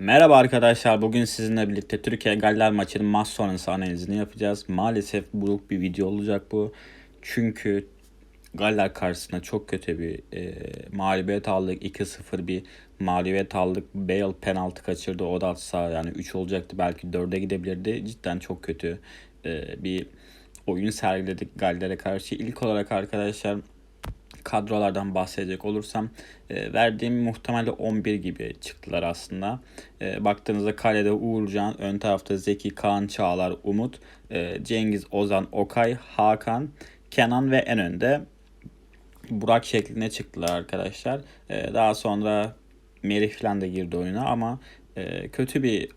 Merhaba arkadaşlar. Bugün sizinle birlikte Türkiye Galler maçının maç sonrası analizini yapacağız. Maalesef buruk bir video olacak bu. Çünkü Galler karşısında çok kötü bir e, mağlubiyet aldık. 2-0 bir mağlubiyet aldık. Bale penaltı kaçırdı. O da atsa yani 3 olacaktı. Belki 4'e gidebilirdi. Cidden çok kötü e, bir oyun sergiledik Galler'e karşı. İlk olarak arkadaşlar kadrolardan bahsedecek olursam e, verdiğim muhtemelen 11 gibi çıktılar aslında. E, baktığınızda kalede Uğurcan, ön tarafta Zeki, Kaan, Çağlar, Umut, e, Cengiz, Ozan, Okay, Hakan, Kenan ve en önde Burak şeklinde çıktılar arkadaşlar. E, daha sonra Merih falan da girdi oyuna ama e, kötü bir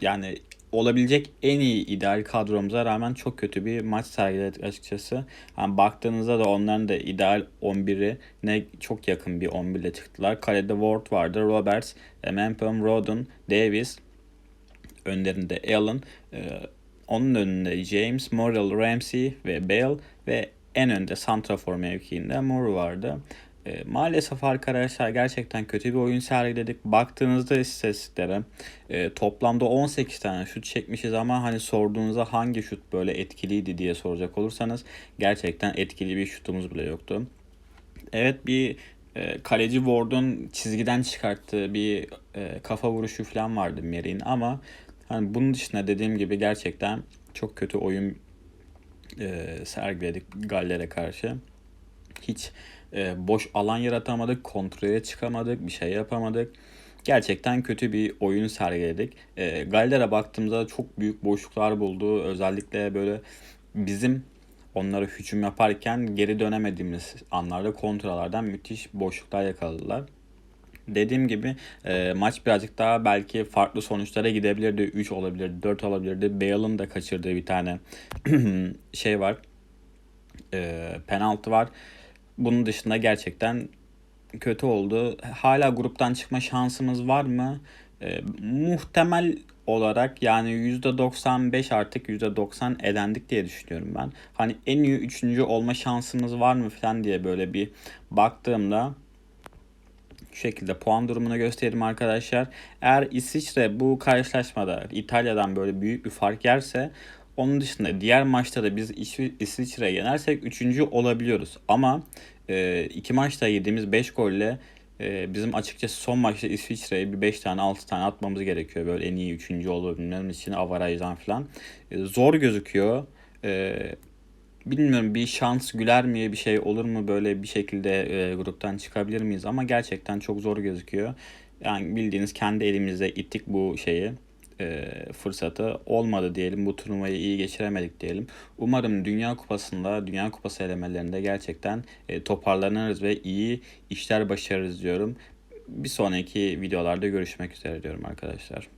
yani olabilecek en iyi ideal kadromuza rağmen çok kötü bir maç sergiledik açıkçası. Yani baktığınızda da onların da ideal 11'i ne çok yakın bir 11 ile çıktılar. Kalede Ward vardı, Roberts, Mempem, Rodon, Davis, önlerinde Allen, e, onun önünde James, Morrell, Ramsey ve Bale ve en önde Santrafor mevkiinde Moore vardı. E, maalesef arkadaşlar gerçekten kötü bir oyun sergiledik. Baktığınızda istatistiklere e, toplamda 18 tane şut çekmişiz ama hani sorduğunuzda hangi şut böyle etkiliydi diye soracak olursanız gerçekten etkili bir şutumuz bile yoktu. Evet bir e, kaleci Ward'un çizgiden çıkarttığı bir e, kafa vuruşu falan vardı Merih'in ama hani bunun dışında dediğim gibi gerçekten çok kötü oyun e, sergiledik Galler'e karşı. Hiç e, boş alan yaratamadık, kontrole çıkamadık, bir şey yapamadık. Gerçekten kötü bir oyun sergiledik. E, Galler'e baktığımızda çok büyük boşluklar buldu. Özellikle böyle bizim onlara hücum yaparken geri dönemediğimiz anlarda kontralardan müthiş boşluklar yakaladılar. Dediğim gibi e, maç birazcık daha belki farklı sonuçlara gidebilirdi. 3 olabilirdi, 4 olabilirdi. Bale'ın da kaçırdığı bir tane şey var. E, penaltı var. Bunun dışında gerçekten kötü oldu. Hala gruptan çıkma şansımız var mı? E, muhtemel olarak yani %95 artık %90 elendik diye düşünüyorum ben. Hani en iyi üçüncü olma şansımız var mı falan diye böyle bir baktığımda şu şekilde puan durumunu göstereyim arkadaşlar. Eğer İsviçre bu karşılaşmada İtalya'dan böyle büyük bir fark yerse onun dışında diğer maçta da biz İsviçre'yi yenersek 3. olabiliyoruz. Ama e, iki maçta yediğimiz 5 golle e, bizim açıkçası son maçta İsviçre'ye bir 5 tane 6 tane atmamız gerekiyor. Böyle en iyi 3. olabilmemiz için avarajdan falan. E, zor gözüküyor. E, bilmiyorum bir şans güler mi bir şey olur mu böyle bir şekilde e, gruptan çıkabilir miyiz ama gerçekten çok zor gözüküyor. Yani bildiğiniz kendi elimizde ittik bu şeyi e, fırsatı olmadı diyelim. Bu turnuvayı iyi geçiremedik diyelim. Umarım Dünya Kupası'nda, Dünya Kupası elemelerinde gerçekten e, toparlanırız ve iyi işler başarırız diyorum. Bir sonraki videolarda görüşmek üzere diyorum arkadaşlar.